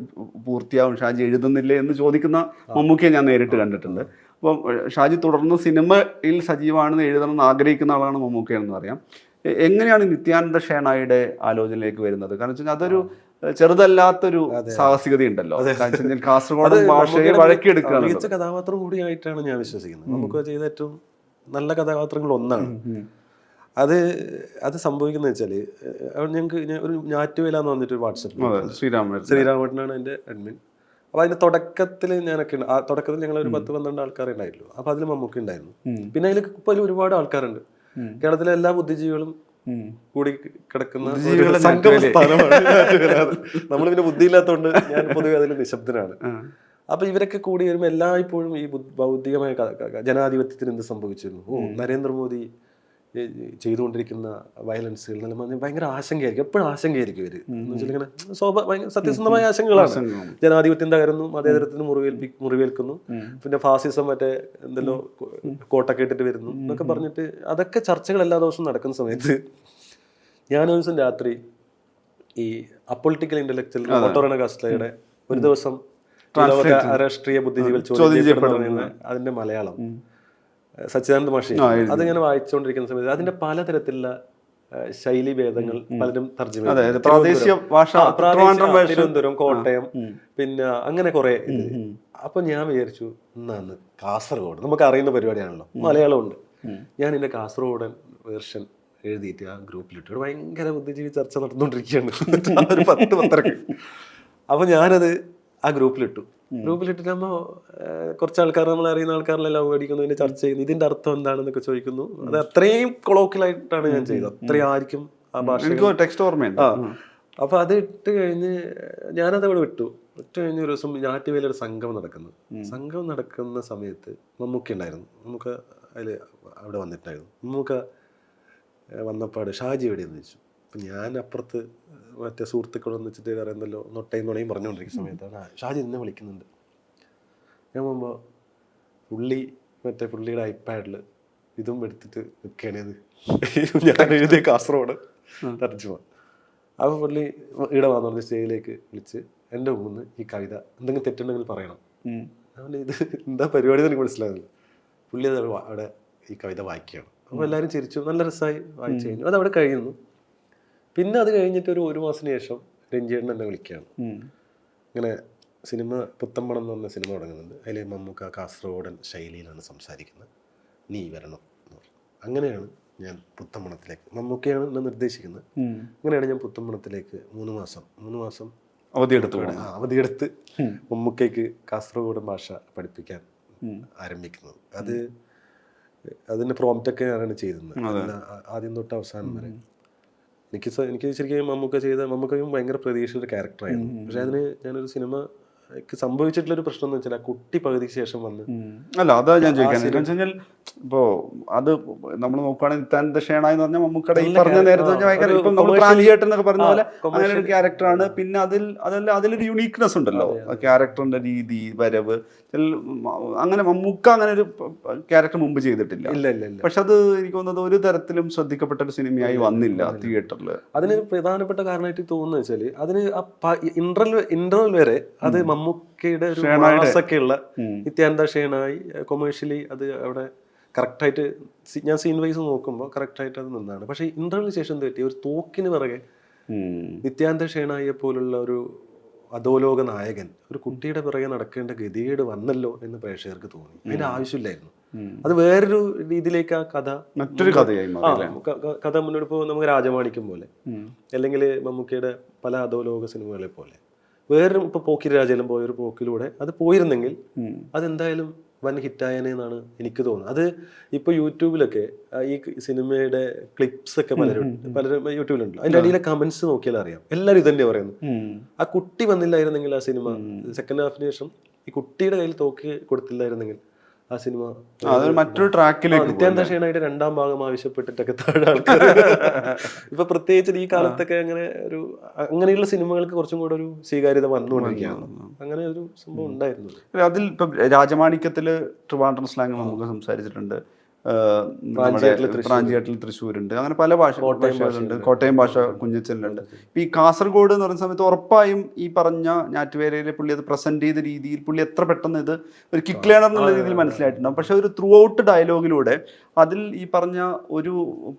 പൂർത്തിയാവും ഷാജി എഴുതുന്നില്ലേ എന്ന് ചോദിക്കുന്ന മമ്മൂക്കയെ ഞാൻ നേരിട്ട് കണ്ടിട്ടുണ്ട്. അപ്പം ഷാജി തുടർന്ന് സിനിമയിൽ സജീവമാണെന്ന് എഴുതണം എന്ന് ആഗ്രഹിക്കുന്ന ആളാണ് മമ്മൂക്ക എന്ന് അറിയാം എങ്ങനെയാണ് നിത്യാനന്ദ ഷേണായുടെ ആലോചനയിലേക്ക് വരുന്നത്? കാരണം വെച്ചാൽ അതൊരു ചെറുതല്ലാത്തൊരു സാഹസികത ഉണ്ടല്ലോ കാസർഗോഡ് ഭാഷയെ മമ്മൂക്കയുടെ വഴക്കിയെടുക്കുകയാണ്. മികച്ച കഥാപാത്രം കൂടിയായിട്ടാണ് ഞാൻ വിശ്വസിക്കുന്നത്. നമുക്ക് ചെയ്ത ഏറ്റവും നല്ല കഥാപാത്രങ്ങൾ ഒന്നാണ്. അത് അത് സംഭവിക്കുന്നത് വെച്ചാൽ ഞങ്ങൾക്ക് ഒരു ഞാറ്റുവേല എന്ന് പറഞ്ഞിട്ട് ഒരു വാട്സപ്പ് ശ്രീരാമൻ. ശ്രീരാമേട്ടനാണ് എന്റെ അഡ്മിൻ. അപ്പോൾ അതിന്റെ തുടക്കത്തിൽ ഞാനൊക്കെ ആ തുടക്കത്തിൽ ഞങ്ങൾ ഒരു പത്ത് പന്ത്രണ്ട് ആൾക്കാരെ ഉണ്ടായിട്ടുള്ളൂ അപ്പോൾ അതിൽ മമ്മൂക്ക് ഉണ്ടായിരുന്നു പിന്നെ അതിൽ ഇപ്പോൾ അതിൽ ഒരുപാട് ആൾക്കാരുണ്ട്. കേരളത്തിലെ എല്ലാ ബുദ്ധിജീവികളും കൂടി കിടക്കുന്ന. നമ്മൾ പിന്നെ ബുദ്ധിയില്ലാത്തതുകൊണ്ട് ഞാൻ പൊതുവെ അതിൽ നിശബ്ദനാണ് അപ്പൊ ഇവരൊക്കെ കൂടി വരുമ്പോൾ എല്ലായ്പ്പോഴും ഈ ബൗദ്ധികമായ ജനാധിപത്യത്തിന് എന്ത് സംഭവിച്ചിരുന്നു? ഓ നരേന്ദ്രമോദി ചെയ്തുകൊണ്ടിരിക്കുന്ന വയലൻസുകൾ എന്നെല്ലാം ഭയങ്കര ആശങ്കയായിരിക്കും. എപ്പോഴും ആശങ്കയായിരിക്കും ഇവർ. എന്ന് വെച്ചാൽ ഇങ്ങനെ സ്വാഭാ ഭയങ്കര സത്യസന്ധമായ ആശങ്കകളാണ്. ജനാധിപത്യം തകരുന്നു മതേതരത്തിന് മുറിവേൽപ്പി മുറിവേൽക്കുന്നു. പിന്നെ ഫാസിസം മറ്റേ എന്തെല്ലോ കോട്ടൊക്കെ ഇട്ടിട്ട് വരുന്നു. എന്നൊക്കെ പറഞ്ഞിട്ട് അതൊക്കെ ചർച്ചകൾ എല്ലാ ദിവസവും നടക്കുന്ന സമയത്ത് ഞാൻ ഒരു ദിവസം രാത്രി ഈ അപ്പൊളിറ്റിക്കൽ ഇന്റലക്ച്വൽ ഓട്ടോറണ കാസ്റ്റയുടെ ഒരു ദിവസം രാഷ്ട്രീയ ബുദ്ധിജീവികൾ ചോദ്യം അതിന്റെ മലയാളം. സച്ചിദാനന്ദ മാഷി അതിങ്ങനെ വായിച്ചുകൊണ്ടിരിക്കുന്ന സമയത്ത് അതിന്റെ പലതരത്തിലുള്ള ശൈലി ഭേദങ്ങൾ പലരും തർജമ. പ്രാദേശിക ഭാഷ, തിരുവനന്തപുരം കോട്ടയം പിന്നെ അങ്ങനെ കുറെ അപ്പൊ ഞാൻ വിചാരിച്ചു എന്നാന്ന് കാസർഗോഡ്. നമുക്ക് അറിയുന്ന പരിപാടിയാണല്ലോ മലയാളമുണ്ട്. ഞാൻ എന്റെ കാസർഗോഡൻ വേർഷൻ എഴുതിയിട്ട് ആ ഗ്രൂപ്പിലിട്ട് ഒരു ഭയങ്കര ബുദ്ധിജീവി ചർച്ച നടന്നുകൊണ്ടിരിക്കുകയാണ്. ഒരു പത്ത് പത്തരക്ക് അപ്പൊ ഞാനത് ആ ഗ്രൂപ്പിലിട്ടു. ഗ്രൂപ്പിലിട്ടിട്ടാകുമ്പോൾ കുറച്ച് ആൾക്കാർ നമ്മൾ അറിയുന്ന ആൾക്കാരെല്ലാം മേടിക്കുന്നു ഇതിന്റെ ചർച്ച ചെയ്യുന്നു ഇതിന്റെ അർത്ഥം എന്താണെന്നൊക്കെ ചോദിക്കുന്നു. അത് അത്രയും കൊളോക്കിലായിട്ടാണ് ഞാൻ ചെയ്തത്. അത്രയും ആയിരിക്കും ആ ഭാഷ ടെക്സ്റ്റ് ഓർമ്മയുണ്ട്. അപ്പൊ അത് ഇട്ട് കഴിഞ്ഞ് ഞാനത് അവിടെ വിട്ടു. ഇട്ട് കഴിഞ്ഞ ഒരു ദിവസം ഞാറ്റുവേലയുടെ സംഘം നടക്കുന്നു. സംഘം നടക്കുന്ന സമയത്ത് മമ്മൂക്ക ഉണ്ടായിരുന്നു. നമുക്ക് അതിൽ അവിടെ വന്നിട്ടുണ്ടായിരുന്നു. മമ്മൂക്ക വന്നപ്പാട് ഷാജി എവിടെയെന്ന് ചോദിച്ചു. അപ്പം ഞാൻ അപ്പുറത്ത് മറ്റേ സുഹൃത്തുക്കളൊന്ന് വെച്ചിട്ട് വേറെ എന്തല്ലോ നൊട്ടയും നുണയും പറഞ്ഞുകൊണ്ടിരിക്കുന്ന സമയത്താണ്. ഷാജി എന്നെ വിളിക്കുന്നുണ്ട്. ഞാൻ പോകുമ്പോൾ പുള്ളി മറ്റേ പുള്ളിയുടെ ഐപാഡിൽ ഇതും എടുത്തിട്ട് നിൽക്കണേത് ഞാൻ എഴുതിയ കാസർഗോഡ് തർജമ. അപ്പോൾ പുള്ളി ഇവിടെ വന്നു പറഞ്ഞ സ്റ്റേജിലേക്ക് വിളിച്ച് എന്റെ മൂന്ന് ഈ കവിത എന്തെങ്കിലും തെറ്റുണ്ടെങ്കിൽ പറയണം. അതുകൊണ്ട് ഇത് എന്താ പരിപാടി എനിക്ക് മനസ്സിലാകുന്നില്ല പുള്ളി അത് അവിടെ അവിടെ ഈ കവിത വായിക്കുകയാണ്. അപ്പോൾ എല്ലാവരും ചിരിച്ചു. നല്ല രസമായി വായിച്ചു കഴിഞ്ഞു. അത് അവിടെ കഴിയുന്നു പിന്നെ അത് കഴിഞ്ഞിട്ട് ഒരു ഒരു മാസത്തിന് ശേഷം രഞ്ജിയേട്ടൻ എന്നെ വിളിക്കുകയാണ്. ഇങ്ങനെ സിനിമ പുത്തമ്പണം എന്ന് പറഞ്ഞ സിനിമ തുടങ്ങുന്നുണ്ട്. അതിൽ മമ്മൂക്ക കാസർഗോഡൻ ശൈലിയിലാണ് സംസാരിക്കുന്നത്. നീ വരണം എന്ന് പറഞ്ഞു. അങ്ങനെയാണ് ഞാൻ പുത്തമ്പണത്തിലേക്ക് മമ്മൂക്കയാണ് എന്നെ നിർദ്ദേശിക്കുന്നത്. അങ്ങനെയാണ് ഞാൻ പുത്തമ്പണത്തിലേക്ക് മൂന്ന് മാസം മൂന്ന് മാസം അവധിയെടുത്ത് അവധിയെടുത്ത് മമ്മൂക്കയ്ക്ക് കാസർഗോഡ് ഭാഷ പഠിപ്പിക്കാൻ. ആരംഭിക്കുന്നത്. അത് അതിന്റെ പ്രോംറ്റൊക്കെ ഞാനാണ് ചെയ്തത് ആദ്യം തൊട്ട് അവസാനം വരെ. എനിക്ക് എനിക്ക് ശരിക്കും മമ്മൂക്ക ചെയ്ത മമ്മൂക്കയും ഭയങ്കര പ്രതീക്ഷിച്ച ഒരു ക്യാരക്ടറായിരുന്നു പക്ഷെ അതിന് ഞാനൊരു സിനിമ എനിക്ക് സംഭവിച്ചിട്ടുള്ള ഒരു പ്രശ്നം എന്ന് വെച്ചാൽ ആ കുട്ടി പകുതിക്ക് ശേഷം വന്ന് അല്ല അതാ ഞാൻ ചോദിക്കാൻ ഇപ്പോ അത് നമ്മൾ നോക്കുകയാണെങ്കിൽ നിത്യാനന്ദ ദക്ഷേണ എന്ന് പറഞ്ഞാൽ മമ്മൂക്കട ഈ പറഞ്ഞ നേരത്തെ ഭയങ്കര ഇപ്പം നമ്മൾ പ്രാഞ്ചിയേട്ടൻ എന്നൊക്കെ പറഞ്ഞ പോലെ അങ്ങനെ ഒരു ക്യാരക്ടറാണ് പിന്നെ അതിൽ അതല്ല അതിലൊരു യുണീക്നെസ് ഉണ്ടല്ലോ. ക്യാരക്ടറിന്റെ രീതി വരവ് അങ്ങനെ മമ്മൂക്ക അങ്ങനെ ഒരു ക്യാരക്ടർ മുമ്പ് ചെയ്തിട്ടില്ല. ഇല്ല ഇല്ല ഇല്ല. പക്ഷെ അത് എനിക്ക് തോന്നുന്നത് ഒരു തരത്തിലും ശ്രദ്ധിക്കപ്പെട്ട ഒരു സിനിമയായി വന്നില്ല തിയേറ്ററിൽ അതിന് പ്രധാനപ്പെട്ട കാരണമായിട്ട് തോന്നുന്നത് വെച്ചാൽ അതിന് ഇന്റർവൽ ഇന്റർവൽ വരെ അത് മമ്മൂക്കയുടെ ഒരു മാസൊക്കെ ഉള്ള നിത്യാനന്ദ ഷേണായി കൊമേഴ്ഷ്യലി അത് അവിടെ കറക്റ്റായിട്ട് ഞാൻ സീൻ വൈസ് നോക്കുമ്പോൾ കറക്റ്റായിട്ട് അത് നിന്നാണ്. പക്ഷേ ഇന്റർവ്യൂവിന് ശേഷം എന്ത് പറ്റി? ഒരു തോക്കിന് പിറകെ നിത്യാനന്ദ ഷേണായിയെ പോലുള്ള ഒരു അധോലോക നായകൻ ഒരു കുട്ടിയുടെ പിറകെ നടക്കേണ്ട ഗതികേട് വന്നല്ലോ എന്ന് പ്രേക്ഷകർക്ക് തോന്നി. അതിന്റെ ആവശ്യമില്ലായിരുന്നു. അത് വേറൊരു രീതിയിലേക്ക് ആ കഥ മറ്റൊരു കഥയായി കഥ മുന്നോട്ട് പോകുമ്പോൾ നമുക്ക് രാജമാണിക്യം പോലെ അല്ലെങ്കിൽ മമ്മൂക്കയുടെ പല അധോലോക സിനിമകളെ പോലെ വേറൊരു ഇപ്പൊ പോക്കിരി രാജയിലും പോയൊരു പോക്കിലൂടെ അത് പോയിരുന്നെങ്കിൽ അതെന്തായാലും വൻ ഹിറ്റായനെ എന്നാണ് എനിക്ക് തോന്നുന്നത്. അത് ഇപ്പൊ യൂട്യൂബിലൊക്കെ ഈ സിനിമയുടെ ക്ലിപ്സ് ഒക്കെ പലരും പലരും യൂട്യൂബിലുണ്ട് അതിന്റെ അടിയിലെ കമന്റ്സ് നോക്കിയാൽ അറിയാം. എല്ലാവരും ഇതന്നെ പറയുന്നു. ആ കുട്ടി വന്നില്ലായിരുന്നെങ്കിൽ ആ സിനിമ സെക്കൻഡ് ഹാഫിന് ശേഷം ഈ കുട്ടിയുടെ കയ്യിൽ തോക്കി കൊടുത്തില്ലായിരുന്നെങ്കിൽ ആ സിനിമ മറ്റൊരു ട്രാക്കിലേക്ക് നിത്യാനന്ദ ഷേണായിട്ട് രണ്ടാം ഭാഗം ആവശ്യപ്പെട്ടിട്ടൊക്കെ താഴെ ആൾക്കാർ ഇപ്പൊ പ്രത്യേകിച്ച് ഈ കാലത്തൊക്കെ അങ്ങനെ ഒരു അങ്ങനെയുള്ള സിനിമകൾക്ക് കുറച്ചും കൂടെ ഒരു സ്വീകാര്യത വന്നുകൊണ്ടിരിക്കുകയാണ്. അങ്ങനെ ഒരു സംഭവം ഉണ്ടായിരുന്നു. അതിൽ ഇപ്പം രാജമാണിക്യത്തിൽ ട്രിവാൻഡ്രം സ്ലാങ് നമുക്ക് സംസാരിച്ചിട്ടുണ്ട്. പ്രാഞ്ചിയാട്ടിൽ തൃശ്ശൂരുണ്ട്. അങ്ങനെ പല ഭാഷ ഭാഷകളുണ്ട്. കോട്ടയം ഭാഷ കുഞ്ഞച്ചനിലുണ്ട് ഇപ്പൊ ഈ കാസർഗോഡ് എന്ന് പറയുന്ന സമയത്ത് ഉറപ്പായും ഈ പറഞ്ഞ ഞാറ്റുവേലയിലെ പുള്ളി അത് പ്രസന്റ് ചെയ്ത രീതിയിൽ പുള്ളി എത്ര പെട്ടെന്ന് ഇത് ഒരു കിക്ക് ലേണർ എന്നുള്ള രീതിയിൽ മനസ്സിലായിട്ടുണ്ടാവും. പക്ഷെ ഒരു ത്രൂ ഔട്ട് ഡയലോഗിലൂടെ അതിൽ ഈ പറഞ്ഞ ഒരു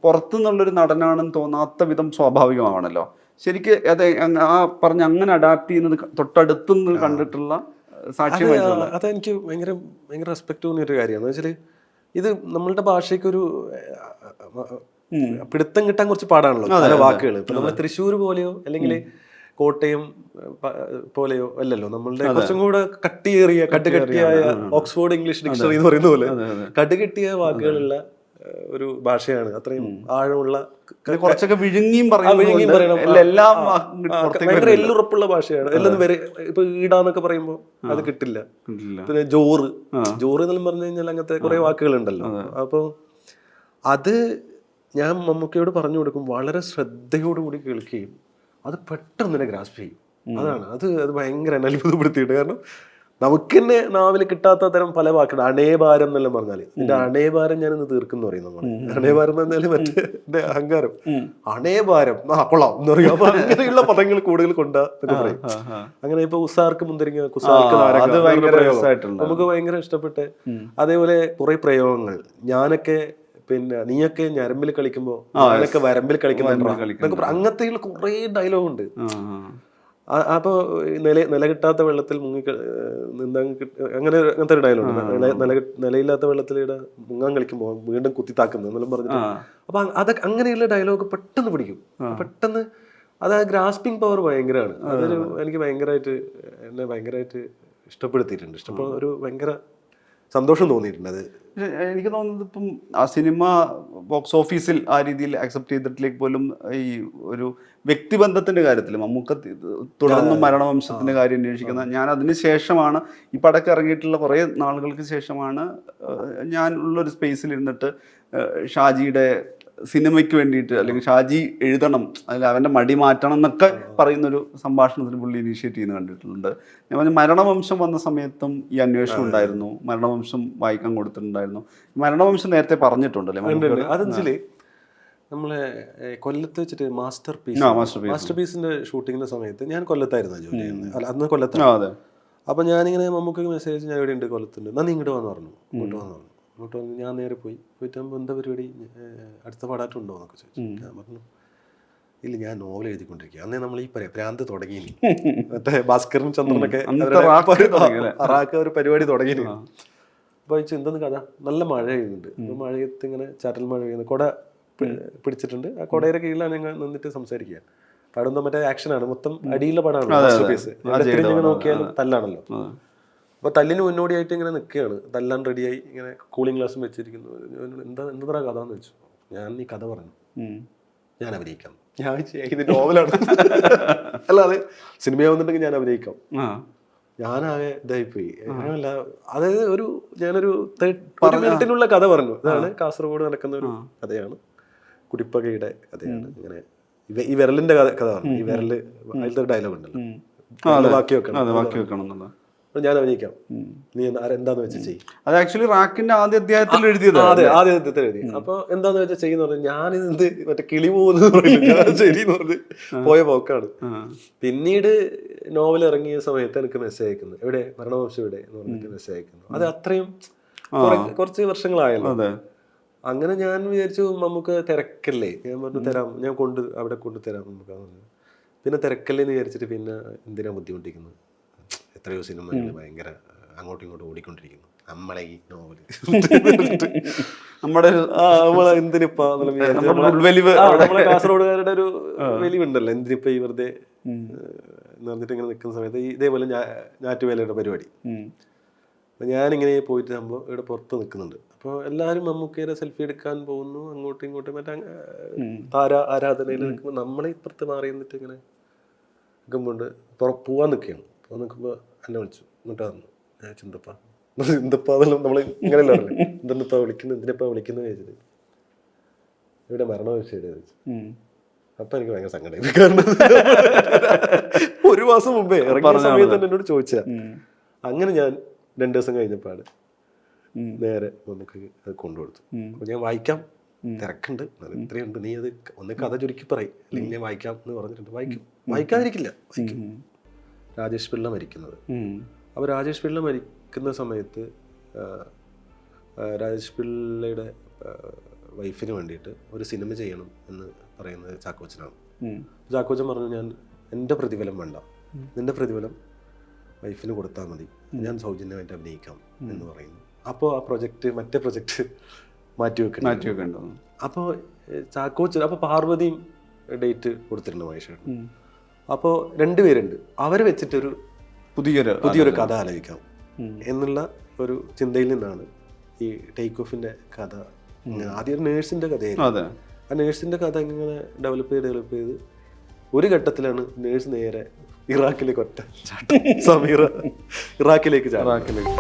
പുറത്തു നിന്നുള്ളൊരു നടനാണെന്ന് തോന്നാത്ത വിധം സ്വാഭാവികമാണല്ലോ. ശരിക്ക് അത് ആ പറഞ്ഞ അങ്ങനെ അഡാപ്റ്റ് ചെയ്യുന്നത് തൊട്ടടുത്തുനിന്ന് കണ്ടിട്ടുള്ള സാക്ഷ്യം അത് വഹിച്ചുള്ള ആ- അതെനിക്ക് ഭയങ്കര ഭയങ്കര റെസ്പെക്ട് തോന്നിയൊരു കാര്യമാണ്. എന്ന് വെച്ചാൽ ഇത് നമ്മളുടെ ഭാഷയ്ക്ക് ഒരു പിടുത്തം കിട്ടാൻ കുറച്ച് പാടാണല്ലോ പല വാക്കുകൾ ഇപ്പൊ നമ്മൾ തൃശ്ശൂർ പോലെയോ അല്ലെങ്കിൽ കോട്ടയം പോലെയോ അല്ലല്ലോ നമ്മളുടെ കുറച്ചും കൂടെ കട്ടിയേറിയ കട്ടുകെട്ടിയായ ഓക്സ്ഫോർഡ് ഇംഗ്ലീഷ് ഡിക്ഷണറി എന്ന് പറയുന്ന പോലെ കടുകെട്ടിയ വാക്കുകളുള്ള ഒരു ഭാഷയാണ്. അത്രയും ആഴമുള്ള കുറച്ചൊക്കെ വിഴുങ്ങിയും പറയുന്നു വിഴുങ്ങിയും പറയണം. എല്ലാം ഭയങ്കര എല്ലുറപ്പുള്ള ഭാഷയാണ്. എല്ലാം വരെ ഇപ്പൊ ഈടാന്നൊക്കെ പറയുമ്പോൾ അത് കിട്ടില്ല. പിന്നെ ജോറ്. ജോറ് എന്നെല്ലാം പറഞ്ഞു കഴിഞ്ഞാൽ അങ്ങനത്തെ കുറെ വാക്കുകളുണ്ടല്ലോ. അപ്പോൾ അത് ഞാൻ മമ്മൂക്കയോട് പറഞ്ഞു കൊടുക്കും വളരെ ശ്രദ്ധയോടുകൂടി കേൾക്കുകയും അത് പെട്ടെന്ന് തന്നെ ഗ്രാസ്പ് ചെയ്യും. അതാണ്. അത് അത് ഭയങ്കര എന്നെ അത്ഭുതപ്പെടുത്തിയിട്ട് കാരണം നമുക്ക് തന്നെ നാവിൽ കിട്ടാത്ത തരം പല വാക്കുകൾ അണേഭാരം എന്നെല്ലാം പറഞ്ഞാൽ എന്റെ അണേഭാരം ഞാൻ ഇന്ന് തീർക്കുന്നു പറയുന്നു അണേഭാരം എന്ന് പറഞ്ഞാൽ മറ്റേ എന്റെ അഹങ്കാരം. അണേഭാരം ആ കൊള്ളാം. എന്ന് പറയും. അപ്പൊ അങ്ങനെയുള്ള പദങ്ങൾ കൂടുതൽ കൊണ്ടാ പറയും. അങ്ങനെ ഇപ്പൊ ഉസാർക്ക് മുന്തിരിങ്ങ കുസാർക്ക് നമുക്ക് ഭയങ്കര ഇഷ്ടപ്പെട്ട് അതേപോലെ കുറെ പ്രയോഗങ്ങൾ. ഞാനൊക്കെ പിന്നെ നീയൊക്കെ ഞരമ്പിൽ കളിക്കുമ്പോ ഞാനൊക്കെ വരമ്പിൽ കളിക്കുന്ന അങ്ങനത്തെ കുറെ ഡയലോഗ് ഉണ്ട്. ആ, ആ. ആ- അപ്പൊ നില നില കിട്ടാത്ത വെള്ളത്തിൽ മുങ്ങി നിന്നാൽ നിന്നാൻ അങ്ങനെ അങ്ങനത്തെ ഒരു ഡയലോഗ് നില നില നിലയില്ലാത്ത വെള്ളത്തിൽ ഇവിടെ മുങ്ങാൻ കളിക്കുമ്പോൾ വീണ്ടും കുത്തിത്താക്കുന്നു എന്നെല്ലാം പറഞ്ഞിട്ട്. അപ്പൊ അത് അങ്ങനെയുള്ള ഡയലോഗ് പെട്ടെന്ന് പിടിക്കും. പെട്ടെന്ന് അത് ആ ഗ്രാസ്പിംഗ് പവർ ഭയങ്കരമാണ്. അതൊരു എനിക്ക് ഭയങ്കരമായിട്ട് എന്നെ ഭയങ്കരമായിട്ട് ഇഷ്ടപ്പെടുത്തിയിട്ടുണ്ട്. ഇഷ്ടപ്പെടുന്ന ഒരു ഭയങ്കര സന്തോഷം തോന്നിയിട്ടുണ്ട് അത്. എനിക്ക് തോന്നുന്നത് ഇപ്പം ആ സിനിമ ബോക്സ് ഓഫീസിൽ ആ രീതിയിൽ അക്സെപ്റ്റ് ചെയ്തിട്ടിലേക്ക് പോലും ഈ ഒരു വ്യക്തിബന്ധത്തിന്റെ കാര്യത്തിൽ മമ്മൂക്ക തുടർന്ന് മരണവംശത്തിന്റെ കാര്യം അന്വേഷിക്കുന്ന ഞാൻ അതിന് ശേഷമാണ് ഈ പടക്കം ഇറങ്ങിയിട്ടുള്ള കുറേ നാളുകൾക്ക് ശേഷമാണ് ഞാൻ ഉള്ളൊരു സ്പേസിൽ ഇരുന്നിട്ട് ഷാജിയുടെ സിനിമയ്ക്ക് വേണ്ടിയിട്ട് അല്ലെങ്കിൽ ഷാജി എഴുതണം അല്ലെങ്കിൽ അവന്റെ മടി മാറ്റണം എന്നൊക്കെ പറയുന്നൊരു സംഭാഷണത്തിന് പുള്ളി ഇനീഷ്യേറ്റ് ചെയ്യുന്ന കണ്ടിട്ടുണ്ട്. ഞാൻ പറഞ്ഞു മരണവംശം വന്ന സമയത്തും ഈ അന്വേഷണം ഉണ്ടായിരുന്നു. മരണവംശം വായിക്കാൻ കൊടുത്തിട്ടുണ്ടായിരുന്നു. മരണവംശം നേരത്തെ പറഞ്ഞിട്ടുണ്ടല്ലേ? ഉണ്ട്. നമ്മളെ കൊല്ലത്ത് വെച്ചിട്ട് മാസ്റ്റർ പീസ് മാസ്റ്റർ പീസിന്റെ ഷൂട്ടിങ്ങിന്റെ സമയത്ത് ഞാൻ കൊല്ലത്തായിരുന്നു ജോലി ചെയ്യുന്നത്. അല്ല അന്ന് കൊല്ലത്താണ് അപ്പൊ ഞാനിങ്ങനെ നമുക്ക് മെസ്സേജ് ഞാൻ ഇവിടെ ഉണ്ട് കൊല്ലത്തുണ്ട് നന്ദി ഇങ്ങോട്ട് വന്ന് പറഞ്ഞു. ഇങ്ങോട്ട് വന്ന് ഇങ്ങോട്ട് വന്ന് ഞാൻ നേരെ പോയി. പോയിട്ട് നമ്മൾ എന്താ പരിപാടി? അടുത്ത പാടാറ്റുണ്ടോ എന്നൊക്കെ ചോദിച്ചു. ഞാൻ പറഞ്ഞു ഇല്ല ഞാൻ നോവൽ എഴുതിക്കൊണ്ടിരിക്കുക അന്നേ നമ്മൾ ഈ പറയാം ഭ്രാന്ത് തുടങ്ങി. മറ്റേ ഭാസ്കരനും ചന്ദ്രനൊക്കെ റാക്ക് ഒരു പരിപാടി തുടങ്ങി അപ്പൊ ചോദിച്ചു എന്തെന്ന് കഥ? നല്ല മഴ പെയ്യുന്നുണ്ട്. മഴയത്ത് ഇങ്ങനെ ചാറ്റൽ മഴ പെയ്യുന്നു. കൊട പിടിച്ചിട്ടുണ്ട്. ആ കൊടയുടെ കീഴിലാണ് ഞങ്ങൾ നിന്നിട്ട് സംസാരിക്കുക. പടം മറ്റേ ആക്ഷനാണ് മൊത്തം അടിയിലെ പടമാണ് നോക്കിയാലും തല്ലാണല്ലോ. അതെ. അപ്പൊ തല്ലിന് മുന്നോടിയായിട്ട് ഇങ്ങനെ നിൽക്കുകയാണ്. തല്ലാൻ റെഡിയായി ഇങ്ങനെ കൂളിംഗ് ഗ്ലാസും വെച്ചിരിക്കുന്നു. ഞാൻ എന്താ എന്താ കഥ എന്ന് വെച്ചു. ഞാൻ ഈ കഥ പറഞ്ഞു. ഞാൻ അഭിനയിക്കാം. ഞാൻ ഇത് നോവലാണ് അല്ലാതെ സിനിമയാവുന്നുണ്ടെങ്കിൽ ഞാൻ അഭിനയിക്കാം. ഞാനാകെ ഇതായിപ്പോയി. പോയി അതായത് ഒരു ഞാനൊരു മിനിറ്റിനുള്ള കഥ പറഞ്ഞു. അതാണ് കാസർഗോഡ് നടക്കുന്ന ഒരു കഥയാണ്. കുടിപ്പകയുടെ കഥയാണ്. ഇങ്ങനെ ഈ വിരലിന്റെ കഥ കഥ പറഞ്ഞു. ഈ വിരൽ അതിലത്തെ ഡയലോഗ് ഉണ്ടല്ലോ. ബാക്കി വെക്കണം. ബാക്കി വെക്കണം എന്നുള്ളത്. ഞാൻ അഭിനയിക്കാം. നീ എന്താ എന്താന്ന് വെച്ചാൽ ചെയ്യും. അത് ആക്ച്വലി റാക്കിന്റെ ആദ്യ അധ്യായത്തിൽ എഴുതിയത് അതെ ആദ്യ അധ്യായത്തിൽ എഴുതി. അപ്പൊ എന്താന്ന് വെച്ചാൽ ചെയ്യുന്ന പറഞ്ഞു ഞാൻ ഇത് മറ്റേ കിളി പോകുന്നു ശരി എന്ന് പറഞ്ഞ് പോയ പോക്കാണ്. പിന്നീട് നോവൽ ഇറങ്ങിയ സമയത്ത് എനിക്ക് മെസ്സേജ് അയക്കുന്നു. എവിടെ? മരണവംശം എവിടെ? എന്ന് പറഞ്ഞിട്ട് മെസ്സേജ് അയക്കുന്നു. അത് അത്രയും കുറെ- കുറച്ച് വർഷങ്ങളായല്ലോ. അങ്ങനെ ഞാൻ വിചാരിച്ചു നമുക്ക് തിരക്കല്ലേ. ഞാൻ പറഞ്ഞു തരാം. ഞാൻ കൊണ്ട് അവിടെ കൊണ്ടുതരാം നമുക്ക്. പിന്നെ തിരക്കല്ലേ എന്ന് വിചാരിച്ചിട്ട് പിന്നെ എന്തിനാ ബുദ്ധിമുട്ടിക്കുന്നത്? എത്രയോ സിനിമകൾ ഭയങ്കര അങ്ങോട്ടും ഇങ്ങോട്ടും ഓടിക്കൊണ്ടിരിക്കുന്നു. നമ്മളെ ഈ നോവൽ. നമ്മുടെ എന്തിനിപ്പാ കാസർഗോഡുകാരുടെ ഒരു വെലിവുണ്ടല്ലോ. എന്തിനിപ്പോ ഈ വെറുതെ നടന്നിട്ട് പറഞ്ഞിട്ട് ഇങ്ങനെ നിൽക്കുന്ന സമയത്ത് ഇതേപോലെ ഞാറ്റുവേലയുടെ പരിപാടി. ഞാനിങ്ങനെ പോയിട്ട് ആകുമ്പോൾ ഇവിടെ പുറത്ത് നിൽക്കുന്നുണ്ട്. അപ്പോൾ എല്ലാവരും മമ്മൂക്കയുടെ സെൽഫി എടുക്കാൻ പോകുന്നു അങ്ങോട്ടും ഇങ്ങോട്ടും മറ്റേ ആരാ താര ആരാധനയിൽ നിൽക്കുമ്പോൾ നമ്മളെ ഇപ്പുറത്ത് മാറി നിന്നിട്ട് ഇങ്ങനെ നിൽക്കുമ്പോൾ പുറ പോവാൻ നിൽക്കുകയാണ്. പോകാൻ നിൽക്കുമ്പോൾ എന്നെ വിളിച്ചു. എന്നിട്ട് വന്നു. ഞാൻ ചിന്തപ്പാ. എന്തപ്പാ? എന്നെല്ലാം നമ്മൾ ഇങ്ങനെയല്ല പറഞ്ഞു. എന്തെന്നപ്പാ വിളിക്കുന്നു? എന്തിനപ്പാ വിളിക്കുന്നു? ചോദിച്ചത് ഇവിടെ മരണവിഷയം ചോദിച്ചു. ഉം. അപ്പൊ എനിക്ക് ഭയങ്കര സങ്കടമായി കാരണം ഒരു മാസം മുമ്പേ ഇറങ്ങിയ സമയത്ത് തന്നെ എന്നോട് ചോദിച്ചാ. അങ്ങനെ ഞാൻ രണ്ടു ദിവസം കഴിഞ്ഞപ്പാട്. നേരെ നമുക്ക് അത് കൊണ്ടുകൊടുത്തു. അപ്പൊ ഞാൻ വായിക്കാം. തിരക്കുണ്ട്. ഇത്രയുണ്ട്. നീ അത് ഒന്ന് കഥ ചുരുക്കി പറയും. അല്ലെങ്കിൽ ഞാൻ വായിക്കാം എന്ന് പറഞ്ഞിട്ടുണ്ട്. വായിക്കും. വായിക്കാതിരിക്കില്ല. വായിക്കും. രാജേഷ് പിള്ള മരിക്കുന്നത്. അപ്പോൾ രാജേഷ് പിള്ള മരിക്കുന്ന സമയത്ത് രാജേഷ് പിള്ളയുടെ വൈഫിന് വേണ്ടിയിട്ട് ഒരു സിനിമ ചെയ്യണം എന്ന് പറയുന്നത് ചാക്കോച്ചനാണ്. ചാക്കോച്ചൻ പറഞ്ഞു ഞാൻ എന്റെ പ്രതിഫലം വേണ്ട. നിന്റെ പ്രതിഫലം വൈഫിന് കൊടുത്താൽ മതി. ഞാൻ സൗജന്യമായിട്ട് അഭിനയിക്കാം എന്ന് പറയുന്നു. അപ്പോൾ ആ പ്രൊജക്റ്റ് മറ്റേ പ്രൊജക്റ്റ് മാറ്റി വെക്കണം മാറ്റി വെക്കേണ്ടത് അപ്പോൾ ചാക്കോച്ചൻ അപ്പോൾ പാർവതിയും ഡേറ്റ് കൊടുത്തിട്ടുണ്ട് ഉം. അപ്പോൾ രണ്ടുപേരുണ്ട് അവരെ വെച്ചിട്ടൊരു പുതിയൊരു പുതിയൊരു കഥ ആലോചിക്കാം. എന്നുള്ള ഒരു ചിന്തയിൽ നിന്നാണ് ഈ ടേക്ക് ഓഫിന്റെ കഥ. ആദ്യം ഒരു നേഴ്സിന്റെ കഥയായിരുന്നു. ആ നേഴ്സിന്റെ കഥ ഇങ്ങനെ ഡെവലപ്പ് ചെയ്ത് ഡെവലപ്പ് ചെയ്ത് ഒരു ഘട്ടത്തിലാണ് നേഴ്സ് നേരെ ഇറാഖിലേക്ക് ഒറ്റ ചാട്ടം. സമീറ ഇറാഖിലേക്ക് ചാടും റാക്കിലേക്ക്